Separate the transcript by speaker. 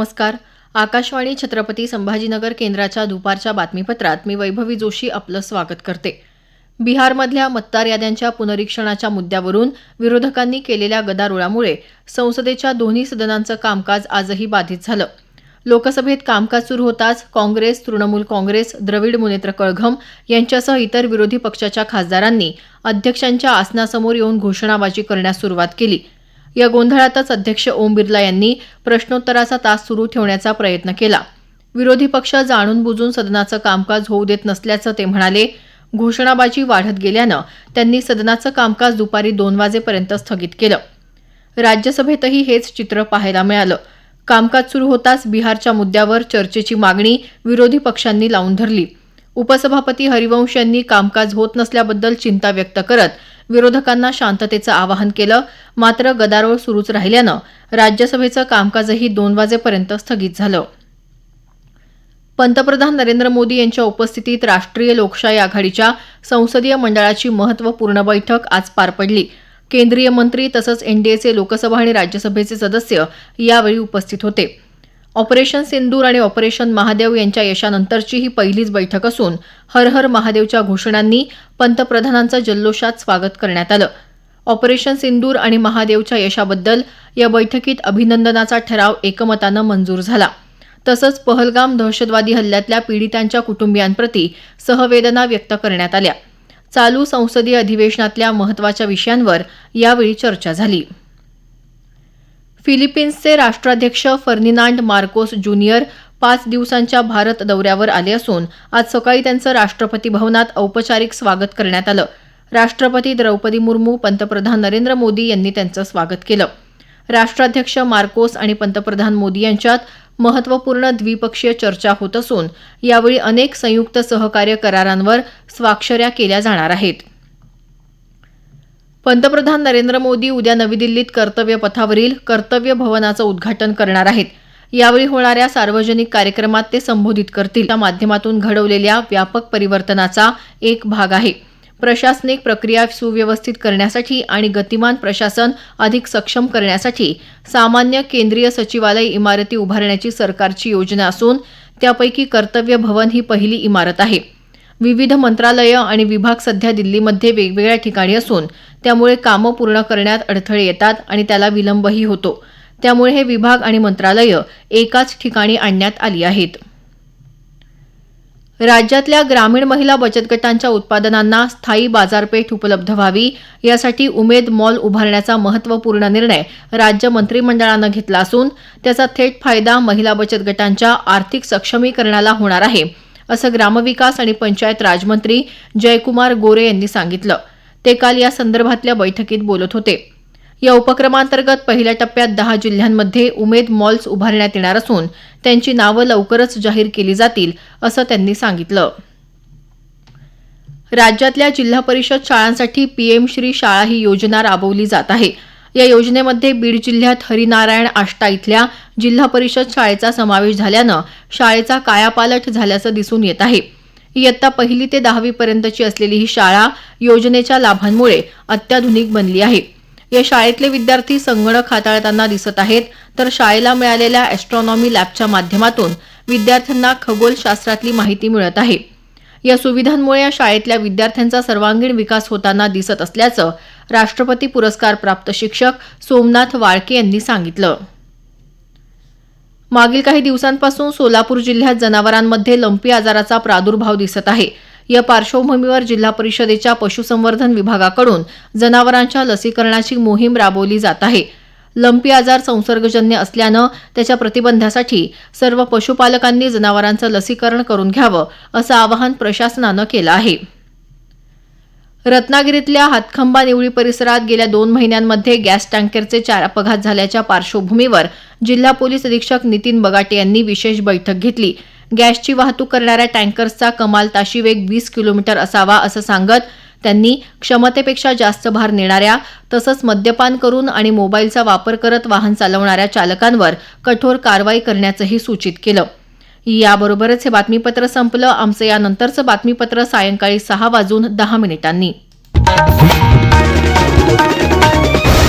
Speaker 1: नमस्कार. आकाशवाणी छत्रपती संभाजीनगर केंद्राच्या दुपारच्या बातमीपत्रात मी वैभवी जोशी आपलं स्वागत करते. बिहारमधल्या मतदार याद्यांच्या पुनरीक्षणाच्या मुद्द्यावरून विरोधकांनी केलेल्या गदारोळामुळे संसदेच्या दोन्ही सदनांचं कामकाज आजही बाधित झालं. लोकसभेत कामकाज सुरू होताच काँग्रेस तृणमूल काँग्रेस द्रविड मुनेत्र कळघम यांच्यासह इतर विरोधी पक्षाच्या खासदारांनी अध्यक्षांच्या आसनासमोर येऊन घोषणाबाजी करण्यास सुरुवात केली. या गोंधळातच अध्यक्ष ओम बिर्ला यांनी प्रश्नोत्तराचा तास सुरू ठेवण्याचा प्रयत्न केला. विरोधी पक्ष जाणून बुजून सदनाचं कामकाज होऊ देत नसल्याचं ते म्हणाले. घोषणाबाजी वाढत गेल्यानं त्यांनी सदनाचं कामकाज दुपारी दोन वाजेपर्यंत स्थगित केलं. राज्यसभेतही हेच चित्र पाहायला मिळालं. कामकाज सुरू होताच बिहारच्या मुद्द्यावर चर्चेची मागणी विरोधी पक्षांनी लावून धरली. उपसभापती हरिवंश यांनी कामकाज होत नसल्याबद्दल चिंता व्यक्त करत विरोधकांना शांततेचं आवाहन केलं. मात्र गदारोळ सुरूच राहिल्यानं राज्यसभेचं कामकाजही दोन वाजेपर्यंत स्थगित झालं. पंतप्रधान नरेंद्र मोदी यांच्या उपस्थितीत राष्ट्रीय लोकशाही आघाडीच्या संसदीय मंडळाची महत्त्वपूर्ण बैठक आज पार पडली. केंद्रीय मंत्री तसंच एनडीएचे लोकसभा आणि राज्यसभेचे सदस्य यावेळी उपस्थित होते. ऑपरेशन सिंदूर आणि ऑपरेशन महादेव यांच्या यशानंतरची ही पहिलीच बैठक असून हर हर महादेवच्या घोषणांनी पंतप्रधानांचं जल्लोषात स्वागत करण्यात आलं. ऑपरेशन सिंदूर आणि महादेवच्या यशाबद्दल या बैठकीत अभिनंदनाचा ठराव एकमतानं मंजूर झाला. तसंच पहलगाम दहशतवादी हल्ल्यातल्या पीडितांच्या कुटुंबियांप्रती सहवेदना व्यक्त करण्यात आल्या. चालू संसदीय अधिवेशनातल्या महत्त्वाच्या विषयांवर यावेळी चर्चा झाली. फिलिपिन्सचे राष्ट्राध्यक्ष फर्निनांड मार्कोस ज्युनियर पाच दिवसांच्या भारत दौऱ्यावर आले असून आज सकाळी त्यांचं राष्ट्रपती भवनात औपचारिक स्वागत करण्यात आलं. राष्ट्रपती द्रौपदी मुर्मू पंतप्रधान नरेंद्र मोदी यांनी त्यांचं स्वागत केलं. राष्ट्राध्यक्ष मार्कोस आणि पंतप्रधान मोदी यांच्यात महत्त्वपूर्ण द्विपक्षीय चर्चा होत असून यावेळी अनेक संयुक्त सहकार्य करारांवर स्वाक्षऱ्या केल्या जाणार आहेत. पंतप्रधान नरेंद्र मोदी उद्या नवी दिल्लीत कर्तव्य पथावरील कर्तव्य भवनाचं उद्घाटन करणार आहेत. यावेळी होणाऱ्या सार्वजनिक कार्यक्रमात ते संबोधित करतील. त्या माध्यमातून घडवलेल्या व्यापक परिवर्तनाचा एक भाग आहे. प्रशासनिक प्रक्रिया सुव्यवस्थित करण्यासाठी आणि गतिमान प्रशासन अधिक सक्षम करण्यासाठी सामान्य केंद्रीय सचिवालय इमारती उभारण्याची सरकारची योजना असून त्यापैकी कर्तव्य भवन ही पहिली इमारत आहे. विविध मंत्रालयं आणि विभाग सध्या दिल्लीमध्ये वेगवेगळ्या ठिकाणी असून त्यामुळे कामं पूर्ण करण्यात अडथळे येतात आणि त्याला विलंबही होतो. त्यामुळे हे विभाग आणि मंत्रालयं एकाच ठिकाणी आणण्यात आली आहेत. राज्यातल्या ग्रामीण महिला बचत गटांच्या उत्पादनांना स्थायी बाजारपेठ उपलब्ध व्हावी यासाठी उमेद मॉल उभारण्याचा महत्त्वपूर्ण निर्णय राज्य मंत्रिमंडळानं घेतला असून त्याचा थेट फायदा महिला बचत गटांच्या आर्थिक सक्षमीकरणाला होणार आहे. असं ग्रामविकास आणि पंचायत राजमंत्री जयकुमार गोरे यांनी सांगितलं. ते काल या संदर्भातल्या बैठकीत बोलत होते. या उपक्रमांतर्गत पहिल्या टप्प्यात दहा जिल्ह्यांमध्ये उमेद मॉल्स उभारण्यात येणार असून त्यांची नावं लवकरच जाहीर केली जातील असं त्यांनी सांगितलं. राज्यातल्या जिल्हा परिषद शाळांसाठी पीएम श्री शाळा ही योजना राबवली जात आहे. या योजनेमध्ये बीड जिल्ह्यात हरिनारायण आष्टा इथल्या जिल्हा परिषद शाळेचा समावेश झाल्यानं शाळेचा कायापालट झाल्याचं दिसून येत आहे. इयत्ता पहिली ते दहावी पर्यंतची असलेली ही शाळा योजनेच्या लाभांमुळे अत्याधुनिक बनली आहे. या शाळेतले विद्यार्थी संगणक हाताळताना दिसत आहेत तर शाळेला मिळालेल्या ॲस्ट्रॉनॉमी लॅबच्या माध्यमातून विद्यार्थ्यांना खगोलशास्त्रातली माहिती मिळत आहे. या सुविधांमुळे या शाळेतल्या विद्यार्थ्यांचा सर्वांगीण विकास होताना दिसत असल्याचं राष्ट्रपती पुरस्कार प्राप्त शिक्षक सोमनाथ वाळके यांनी सांगितलं. मागील काही दिवसांपासून सोलापूर जिल्ह्यात जनावरांमध्ये लंपी आजाराचा प्रादुर्भाव दिसत आहे. या पार्श्वभूमीवर जिल्हा परिषदेच्या पशुसंवर्धन विभागाकडून जनावरांच्या लसीकरणाची मोहीम राबवली जात आहे. लंपी आजार संसर्गजन्य असल्यानं त्याच्या प्रतिबंधासाठी सर्व पशुपालकांनी जनावरांचं लसीकरण करून घ्यावं असं आवाहन प्रशासनानं केलं आहे. रत्नागिरीतल्या हातखंबा निवळी परिसरात गेल्या दोन महिन्यांमध्ये गॅस टँकरचे चार अपघात झाल्याच्या पार्श्वभूमीवर जिल्हा पोलीस अधीक्षक नितीन बगाटे यांनी विशेष बैठक घेतली. गॅसची वाहतूक करणाऱ्या टँकर्सचा कमाल ताशी वेग वीस किलोमीटर असावा असं सांगत त्यांनी क्षमतेपेक्षा जास्त भार नेणाऱ्या तसंच मद्यपान करून आणि मोबाईलचा वापर करत वाहन चालवणाऱ्या चालकांवर कठोर कारवाई करण्याचंही सूचित केलं. याबरोबरच हे बातमीपत्र संपलं. आमचं यानंतरचं बातमीपत्र सायंकाळी सहा वाजून दहा मिनिटांनी.